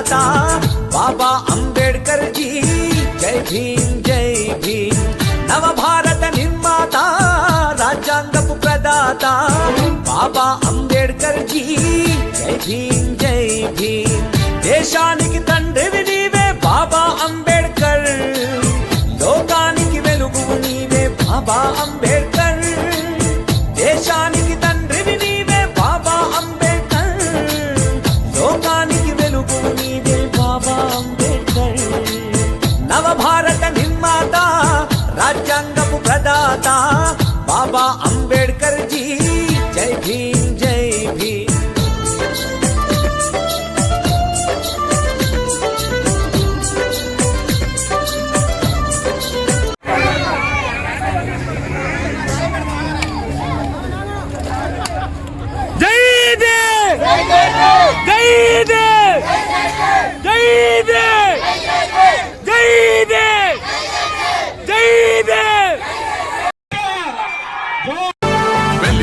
ప్రదాత బాబా అంబేడ్కర్ జీ జై భీమ్ జై భీమ్ నవభారత నిర్మాత రాజ్యాంగపు ప్రదాత బాబా అంబేడ్కర్ జీ జై భీమ్ జై భీమ్ దేశానికి తండ్రివి నీవే బాబా అంబేడ్కర్ లోకానికి వెలుగు నీవే బాబా రాజ్యాంగపు ప్రదాత బాబా అంబేడ్కర్ జీ జై భీమ్ జై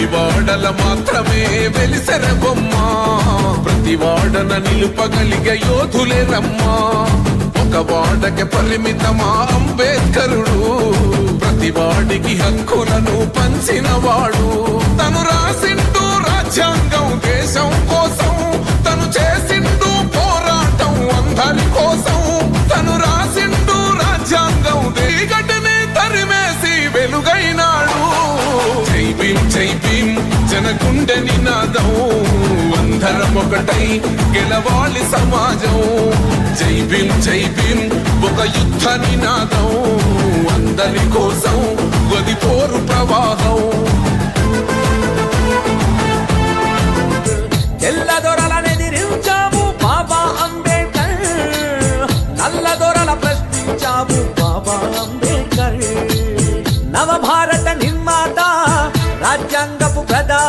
వాడల మాత్రమే వెలిసెర బొమ్మ ప్రతి వాడన నిలుపగలిగే యోధులే రమ్మా ఒక వాడకి పరిమితమా అంబేద్కరుడు. ప్రతి వాడికి హక్కులను పంచిన వాడు తను రాసింటూ రాజ్యాంగం దేశం కోసం జై భీమ్ జై నినాదం అందరం ఒకటై గెలవాలి సమాజం. జై భీమ్ జై ఒక యుద్ధ నినాదం అందరి కోసం గది పోరు ప్రవాహం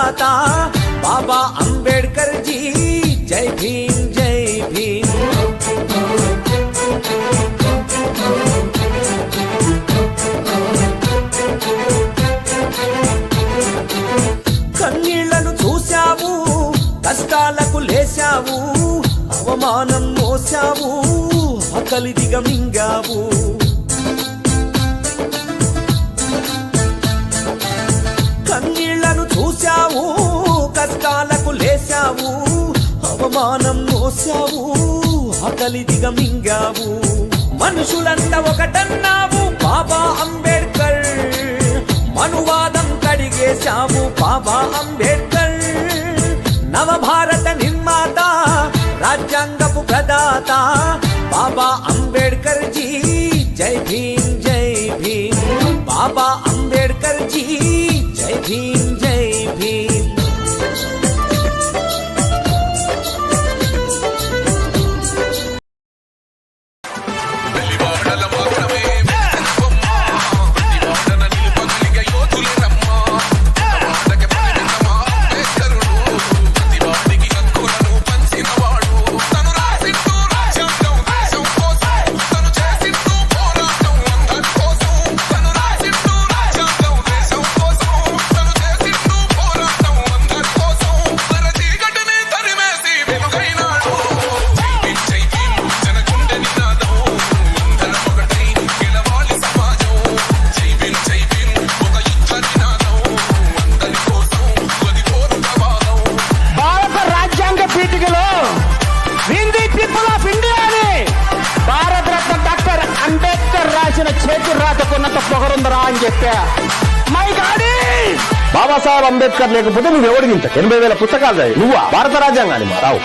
दाता बाबा अंबेडकर जी जय भीम जय भीम। కన్నీళ్ళను చూశావు కష్టాలకు లేశావు అవమానం మోసావు ఆకలి దిగమింగావు. చూశావు కష్టాలకు లేచావు అవమానం మోసావు ఆకలి దిగమింగావు. మనుషులంతా ఒకటన్నావు బాబా అంబేడ్కర్. మనువాదం కడిగేశావు బాబా అంబేడ్కర్. నవభారత నిర్మాత రాజ్యాంగపు ప్రదాత బాబా అంబేడ్కర్ జీ జై భీమ్ జై భీమ్. బాబా అంబేడ్కర్ జీ జై భీమ్ జై భీమ్. పొగరుందరా అని చెప్పా. మై గాడి! బాబాసాహెబ్ అంబేద్కర్ లేకపోతే నువ్వు ఎవడిగింత ఎనభై వేల పుస్తకాలు చదివి నువ్వు? భారత రాజ్యాంగాన్ని రావు.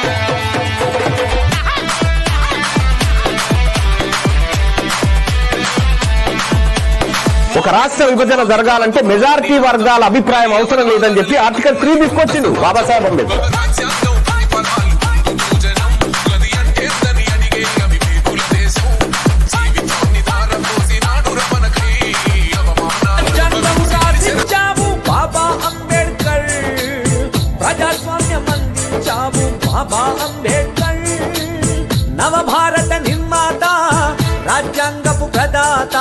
ఒక రాష్ట్ర విభజన జరగాలంటే మెజారిటీ వర్గాల అభిప్రాయం అవసరం లేదని చెప్పి ఆర్టికల్ త్రీ తీసుకొచ్చిండు బాబాసాహెబ్ అంబేద్కర్. బాబా అంబేద్కర్ నవభారత నిర్మాత రాజ్యాంగపు ప్రదాత.